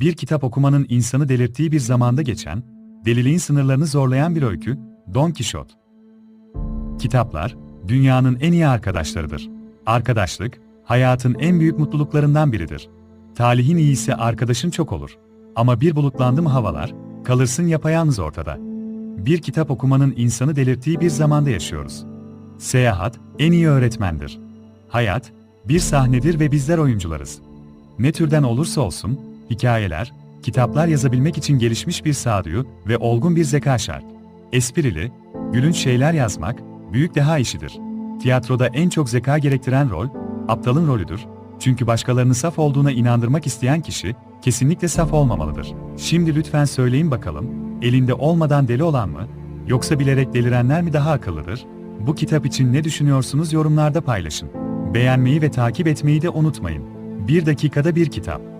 Bir kitap okumanın insanı delirttiği bir zamanda geçen, deliliğin sınırlarını zorlayan bir öykü, Don Kişot. Kitaplar, dünyanın en iyi arkadaşlarıdır. Arkadaşlık, hayatın en büyük mutluluklarından biridir. Talihin iyisi arkadaşın çok olur. Ama bir bulutlandı mı havalar, kalırsın yapayalnız ortada. Bir kitap okumanın insanı delirttiği bir zamanda yaşıyoruz. Seyahat, en iyi öğretmendir. Hayat, bir sahnedir ve bizler oyuncularız. Ne türden olursa olsun, hikayeler, kitaplar yazabilmek için gelişmiş bir sağduyu ve olgun bir zeka şart. Esprili, gülünç şeyler yazmak, büyük deha işidir. Tiyatroda en çok zeka gerektiren rol, aptalın rolüdür. Çünkü başkalarını saf olduğuna inandırmak isteyen kişi, kesinlikle saf olmamalıdır. Şimdi lütfen söyleyin bakalım, elinde olmadan deli olan mı, yoksa bilerek delirenler mi daha akıllıdır? Bu kitap için ne düşünüyorsunuz yorumlarda paylaşın. Beğenmeyi ve takip etmeyi de unutmayın. Bir dakikada bir kitap.